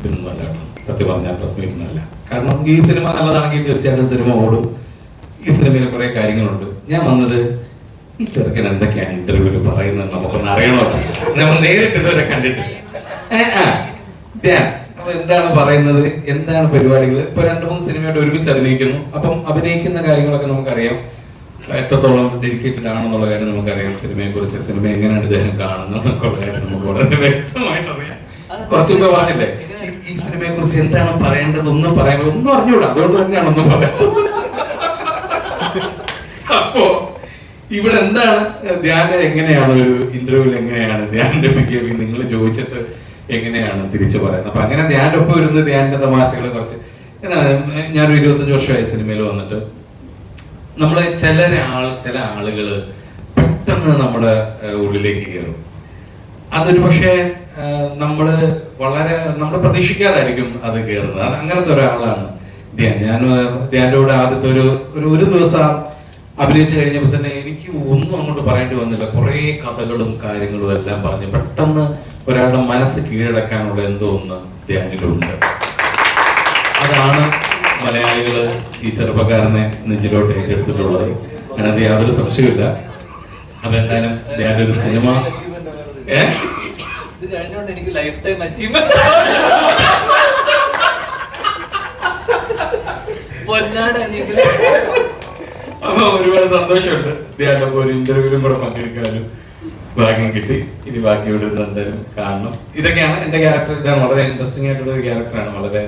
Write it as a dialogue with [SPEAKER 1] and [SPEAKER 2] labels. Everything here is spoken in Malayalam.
[SPEAKER 1] ഇതൊന്നുമല്ല കേട്ടോ സത്യം പറഞ്ഞാൽ പ്രസ് മീറ്റിനല്ല കാരണം ഈ സിനിമ നല്ലതാണെങ്കിൽ തീർച്ചയായിട്ടും സിനിമ ഓടും. ഈ സിനിമയിലെ കുറെ കാര്യങ്ങളുണ്ട്. ഞാൻ വന്നത് ഈ ചെറുക്കൻ എന്തൊക്കെയാണ് ഇന്റർവ്യൂവിൽ പറയുന്നത് നമുക്കൊന്ന് അറിയണോ നമ്മൾ നേരിട്ട് ഇതുവരെ കണ്ടിട്ടില്ല. എന്താണ് പറയുന്നത്? എന്താണ് പരിപാടികൾ? ഇപ്പൊ രണ്ടു മൂന്ന് സിനിമയായിട്ട് ഒരുമിച്ച് അഭിനയിക്കുന്നു. അപ്പം അഭിനയിക്കുന്ന കാര്യങ്ങളൊക്കെ നമുക്കറിയാം. എത്രത്തോളം ഡെഡിക്കേറ്റഡ് ആണെന്നുള്ള കാര്യം നമുക്കറിയാം. സിനിമയെ കുറിച്ച് സിനിമ എങ്ങനെയാണ് ഇദ്ദേഹം കാണുന്നത് എന്നൊക്കെയുള്ള കാര്യം നമുക്ക് വളരെ വ്യക്തമായിട്ട് അറിയാം കുറച്ചു മുമ്പ് പറഞ്ഞില്ലേ? കുറിച്ച് എന്താണ് പറയേണ്ടത് ഒന്നും പറയാൻ ഒന്നും അറിഞ്ഞൂടാ. അതുകൊണ്ട് തന്നെയാണ് ഒന്നും അപ്പോ ഇവിടെ എന്താണ്? ധ്യാനം എങ്ങനെയാണ്? ഒരു ഇന്റർവ്യൂവിൽ എങ്ങനെയാണ്? ധ്യാനിന്റെ ബിഹേവിയർ നിങ്ങൾ ചോദിച്ചിട്ട് എങ്ങനെയാണ് തിരിച്ചു പറയുന്നത്? അപ്പൊ അങ്ങനെ ധ്യാന്റെ ഒപ്പം ഇരുന്ന് ധ്യാനിന്റെ തമാശകളെ കുറച്ച് എന്താണ്? ഞാനൊരു ഇരുപത്തഞ്ച് വർഷമായ സിനിമയിൽ വന്നിട്ട്. നമ്മൾ ചില ആൾ ചില ആളുകൾ പെട്ടെന്ന് നമ്മുടെ ഉള്ളിലേക്ക് കയറും. അതൊരു പക്ഷേ നമ്മൾ വളരെ നമ്മൾ പ്രതീക്ഷിക്കാതായിരിക്കും അത് കയറുന്നത് അത് അങ്ങനത്തെ ഒരാളാണ് ധ്യാൻ. ഞാൻ ധ്യാന്റെ കൂടെ ആദ്യത്തെ ഒരു ഒരു ദിവസം അഭിനയിച്ചു കഴിഞ്ഞപ്പോൾ തന്നെ എനിക്ക് ഒന്നും അങ്ങോട്ട് പറയേണ്ടി വന്നില്ല. കുറേ കഥകളും കാര്യങ്ങളും എല്ലാം പറഞ്ഞ് പെട്ടെന്ന് ഒരാളുടെ മനസ്സ് കീഴടക്കാനുള്ള എന്തോ ഒന്ന് ധ്യാനിലുണ്ട്. അതാണ് മലയാളികൾ ഈ ചെറുപ്പക്കാരനെ നെഞ്ചിലോട്ട് ഏറ്റെടുത്തിട്ടുള്ളത്. അതിനകത്ത് യാതൊരു സംശയമില്ല അപ്പൊ എന്തായാലും ധ്യാന്റെ ഒരു സിനിമ. ഏ?
[SPEAKER 2] കഴിഞ്ഞോണ്ട് എനിക്ക് ലൈഫ് ടൈം അച്ചീവ്മെന്റ്
[SPEAKER 1] അപ്പൊ ഒരുപാട് സന്തോഷമുണ്ട്. ധ്യാന്റെ ഒപ്പം ഒരു ഇന്റർവ്യൂവിലും കൂടെ പങ്കെടുക്കാനും ഭാഗ്യം കിട്ടി. ഇനി ബാക്കി ഇവിടെ എന്തായാലും കാണണം. ഇതൊക്കെയാണ് എന്റെ ക്യാരക്ടർ ഇതാണ് വളരെ ഇൻട്രസ്റ്റിംഗ് ആയിട്ടുള്ള ഒരു ക്യാരക്ടറാണ് വളരെ